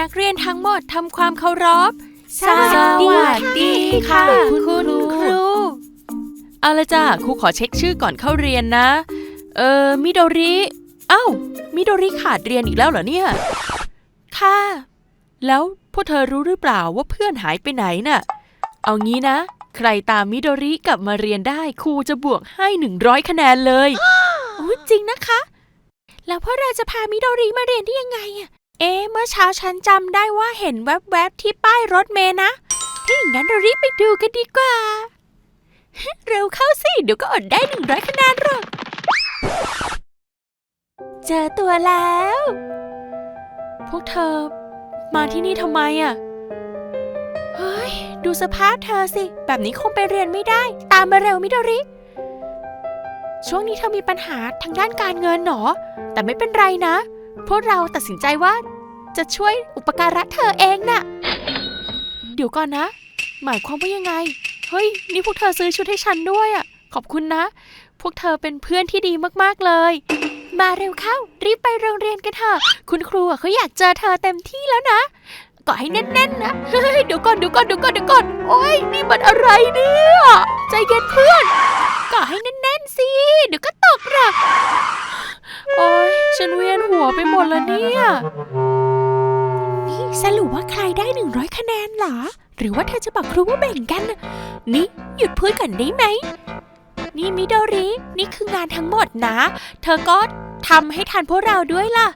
นักเรียนทั้งหมดทำความเคารพสวัสดีค่ะ คุณครู เอาละจ้าครูขอเช็คชื่อก่อนเข้าเรียนนะ เออมิโดริ เอ้า มิโดริขาดเรียนอีกแล้วเหรอเนี่ย ค่ะ แล้วพวกเธอรู้หรือเปล่าว่าเพื่อนหายไปไหนน่ะ เอางี้นะ ใครตามมิโดริกลับมาเรียนได้ครูจะบวกให้100คะแนนเลย โอ้จริงนะคะ แล้วพวกเราจะพามิโดริมาเรียนได้ยังไงอะ เอ๊เมื่อเช้าฉันจำได้ว่าเห็นแวบๆที่ป้ายรถเมล์นะ ถ้าอย่างนั้นเรารีบไปดูกันดีกว่า เร็วเข้าสิ เดี๋ยวก็อดได้หนึ่งร้อยคะแนนหรอก เจอตัวแล้ว พวกเธอ มาที่นี่ทำไมอะ เฮ้ย ดูสภาพเธอสิ แบบนี้คงไปเรียนไม่ได้ ตามมาเร็วมิดริ ช่วงนี้เธอมีปัญหาทางด้านการเงินหนอแต่ไม่เป็นไรนะ พวกเราตัดสินใจว่า จะช่วยอุปการะเธอเองน่ะ เดี๋ยวก่อนนะ หมายความว่ายังไง เฮ้ย นี่พวกเธอซื้อชุดให้ฉันด้วยอะ ขอบคุณนะ พวกเธอเป็นเพื่อนที่ดีมากๆเลย มาเร็วเข้า รีบไปโรงเรียนกันเถอะ คุณครูอะเขาอยากเจอเธอเต็มที่แล้วนะเก็ให้แน่นๆนะเฮ้ยเดี๋ยวก่อนเดี๋ยวก่อนเดี๋ยวก่อนเดี๋ยวก่อน โอ้ยนี่มันอะไรเนี่ย ใจเย็นเพื่อนเก็ให้แน่นๆสิ เดี๋ยวก็ตกหรอก โอ้ยฉันเวียนหัวไปหมดแล้วเนี่ย นี่สรุปว่าใครได้ 100 คะแนนเหรอ หรือว่าเธอจะบอกครูว่าแบ่งกันน่ะนี่หยุดพูดก่อนได้ไหม นี่มิโดริ นี่คืองานทั้งหมดนะ เธอก็ทำให้ทันพวกเราด้วยล่ะ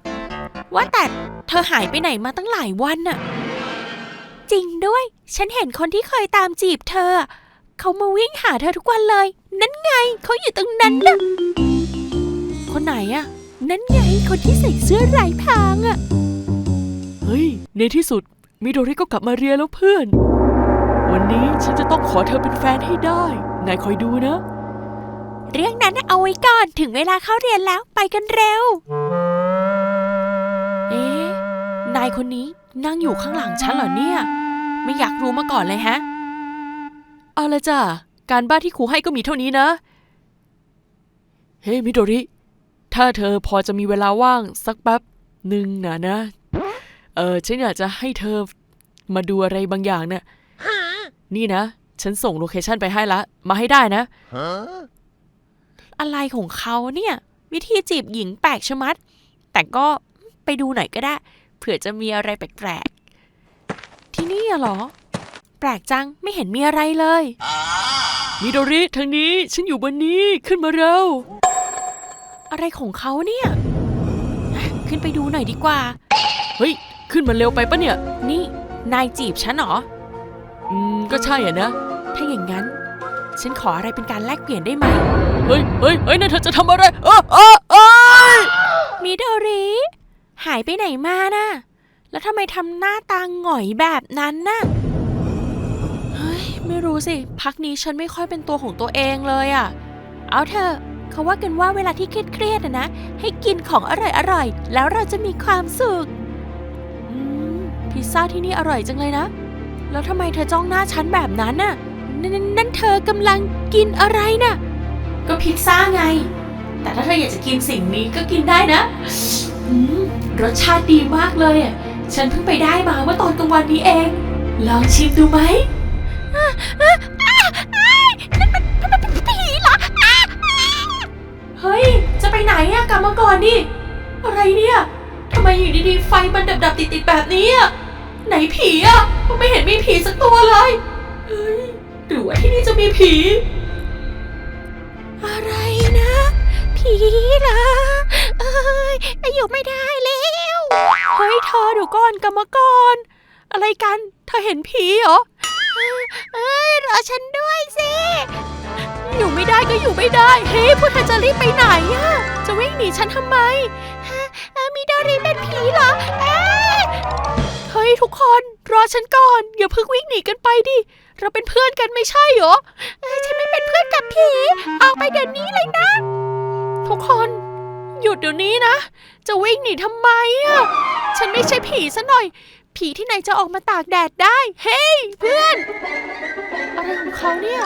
ว่าแต่เธอหายไปไหนมาตั้งหลายวันน่ะ จริงด้วย ฉันเห็นคนที่เคยตามจีบเธอ เขามาวิ่งหาเธอทุกวันเลย นั่นไง เขาอยู่ตรงนั้นน่ะ คนไหนอะนั่นไงคนที่ใส่เสื้อลายพรางอะเฮ้ย ในที่สุด มิโดริก็กลับมาเรียนแล้วเพื่อน วันนี้ฉันจะต้องขอเธอเป็นแฟนให้ได้ นายคอยดูนะ เรื่องนั้นน่ะเอาไว้ก่อนถึงเวลาเข้าเรียนแล้วไปกันเร็ว เอ๊ะ นายคนนี้นั่งอยู่ข้างหลังฉันเหรอเนี่ย ไม่อยากรู้มาก่อนเลยฮะ เอาละจ้ะ การบ้านที่ครูให้ก็มีเท่านี้นะ เฮ้ยมิโดริ ถ้าเธอพอจะมีเวลาว่างสักแป๊บหนึ่งนะนะ เออฉันอยากจะให้เธอมาดูอะไรบางอย่างเนะ่ะนี่นะ ฉันส่งโลเคชันไปให้ละ มาให้ได้นะ อะไรของเขาเนี่ย วิธีจีบหญิงแปลกชะมัด แต่ก็ไปดูหน่อยก็ได้ เผื่อจะมีอะไรแปลกๆ ที่นี่อะเหรอ แปลกจังไม่เห็นมีอะไรเลย มิโดริทางนี้ฉันอยู่บนนี้ขึ้นมาเร็ว อะไรของเขาเนี่ยอะขึ้นไปดูหน่อยดีกว่า เฮ้ย ขึ้นมาเร็วไปปะเนี่ย นี่ นายจีบฉันเหรอ อืม ก็ใช่อะนะ ถ้าอย่างนั้น ฉันขออะไรเป็นการแลกเปลี่ยนได้ไหม เฮ้ยเฮ้ยเฮ้ยนั่นเธอจะทำอะไรเออเออเออมิโดริ หายไปไหนมาน่ะ แล้วทำไมทำหน้าตาหงอยแบบนั้นน่ะ เฮ้ย ไม่รู้สิ พักนี้ฉันไม่ค่อยเป็นตัวของตัวเองเลยอะ่ะ เอาเถอะ เขาว่ากันว่าเวลาที่เครียดๆอะนะ ให้กินของอร่อยๆ แล้วเราจะมีความสุขพิซซ่าที่นี่อร่อยจังเลยนะ แล้วทำไมเธอจ้องหน้าฉันแบบนั้นน่ะนนนั่นเธอกำลังกินอะไรน่ะ ก็พิซซ่าไง แต่ถ้าเธออยากจะกินสิ่งนี้ก็กินได้นะรสชาติดีมากเลยอะ ฉันเพิ่งไปได้มาเมื่อตอนกลางวันนี้เอง ลองชิมดูไหม เฮ้ย จะไปไหนอะกลับมาก่อนดิ อะไรเนี่ยทำไมอยู่ดีๆ ไฟมันดับๆติดๆแบบนี้อะไหนผีอะไม่เห็นมีผีสักตัวเลย เฮ้ยหรือว่าที่นี่จะมีผี อะไรนะ ผีเหรอเอ้ยอยู่ไม่ได้แล้วเฮ้ยเธอเดี๋ยวก่อนกลับมาก่อนอะไรกัน เธอเห็นผีเหรอ เอ้ยรอฉันด้วยสิ อยู่ไม่ได้ก็อยู่ไม่ได้ เฮ้ยพวกเธอจะรีบไปไหนอะจะวิ่งหนีฉันทำไมฮะเอ้ยมีดารีเป็นผีเหรอเอ้ยเฮ้ยทุกคนรอฉันก่อนอย่าเพิ่งวิ่งหนีกันไปดิ เราเป็นเพื่อนกันไม่ใช่เหรอเอ้ยฉันไม่เป็นเพื่อนกับผีออกไปเดี๋ยวนี้เลยนะ ทุกคนหยุดเดี๋ยวนี้นะ จะวิ่งหนีทำไมอะฉันไม่ใช่ผีซะหน่อย ผีที่ไหนจะออกมาตากแดดได้ เฮ้ยเพื่อน อะไรของเขาเนี่ย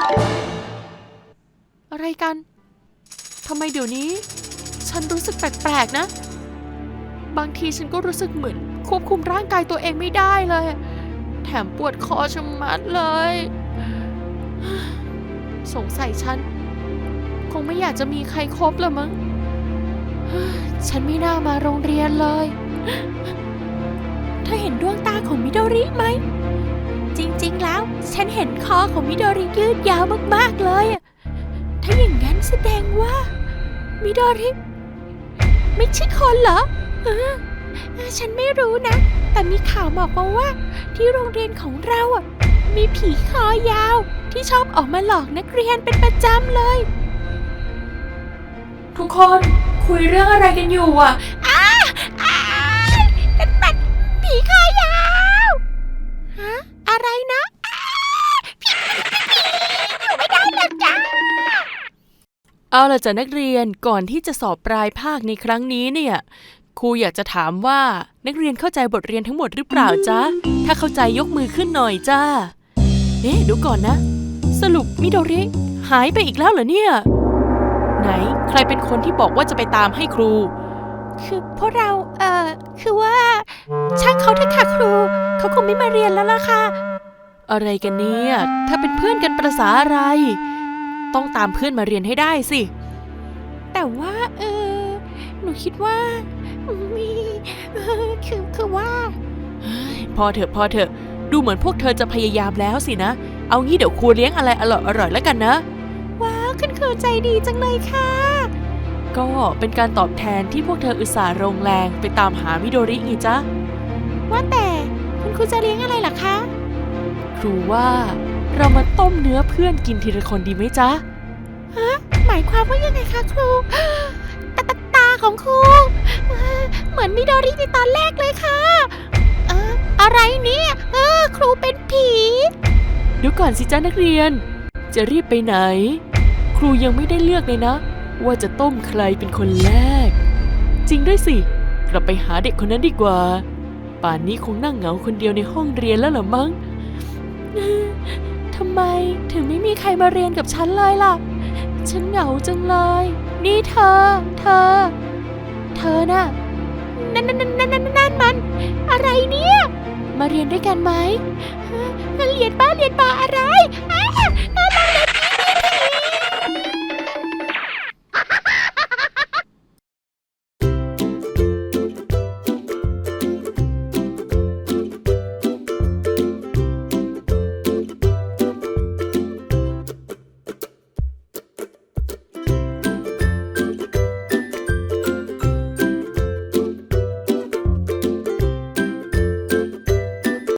อะไรกัน ทำไมเดี๋ยวนี้ ฉันรู้สึกแปลกๆนะ บางทีฉันก็รู้สึกเหมือน ควบคุมร่างกายตัวเองไม่ได้เลย แถมปวดคอชะมัดเลย สงสัยฉัน คงไม่อยากจะมีใครครบละมั้ง ฉันไม่น่ามาโรงเรียนเลย เธอเห็นดวงตาของมิโดริไหมจริงๆ แล้ว ฉันเห็นคอของมิโดริยืดยาวมากๆ เลย ถ้าอย่างนั้นแสดงว่า มิโดริ ไม่ใช่คนเหรอเออเออฉันไม่รู้นะ แต่มีข่าวบอกมาว่า ที่โรงเรียนของเราอะมีผีคอยาว ที่ชอบออกมาหลอกนักเรียนเป็นประจำเลย ทุกคนคุยเรื่องอะไรกันอยู่อะ อ้าอ้านั่นมันผีคอยาว เอาล่ะจ้ะนักเรียนก่อนที่จะสอบปลายภาคในครั้งนี้เนี่ย ครูอยากจะถามว่านักเรียนเข้าใจบทเรียนทั้งหมดหรือเปล่าจ๊ะ ถ้าเข้าใจยกมือขึ้นหน่อยจ้าเอ๊ะเดูก่อนนะ สรุปมิโดริ หายไปอีกแล้วเหรอเนี่ย ไหนใครเป็นคนที่บอกว่าจะไปตามให้ครู คือพวกเราเอ่อคือว่า ช่างเขาเถอะค่ะครู เขาคงไม่มาเรียนแล้วล่ะค่ะ อะไรกันเนี่ย ถ้าเป็นเพื่อนกันประษาอะไร ต้องตามเพื่อนมาเรียนให้ได้สิ แต่ว่าเออ หนูคิดว่ามีเออคือคือว่า พอเถอะพอเถอะดูเหมือนพวกเธอจะพยายามแล้วสินะ เอางี้เดี๋ยวครูเลี้ยงอะไรอร่อยอร่อยๆแล้วกันนะ ว้าวคุณครูใจดีจังเลยค่ะ ก็เป็นการตอบแทนที่พวกเธออุตส่าห์ลงแรงไปตามหามิโดริไงจ๊ะ ว่าแต่คุณครูจะเลี้ยงอะไรล่ะคะ ครูว่า เรามาต้มเนื้อเพื่อนกินทีละคนดีไหมจ๊ะหมายความว่ายังไงคะครูตาตาตาของครูเออเหมือนมิโดริในตอนแรกเลยค่ะ เอออะไรเนี่ยเออครูเป็นผี เดี๋ยวก่อนสิจ้านักเรียน จะรีบไปไหน ครูยังไม่ได้เลือกเลยนะ ว่าจะต้มใครเป็นคนแรก จริงด้วยสิ กลับไปหาเด็กคนนั้นดีกว่า ป่านนี้คงนั่งเหงาคนเดียวในห้องเรียนแล้วเหรอมั้ง ทำไมถึงไม่มีใครมาเรียนกับฉันเลยล่ะ ฉันเหงาจังเลย นี่เธอ เธอ เธอน่ะ นั่นนั่นนั่นนั่นนั่นนั่นมัน อะไรเนี่ย มาเรียนด้วยกันไหมเรียนป้าเรียนบาอะไรอ้าอ้า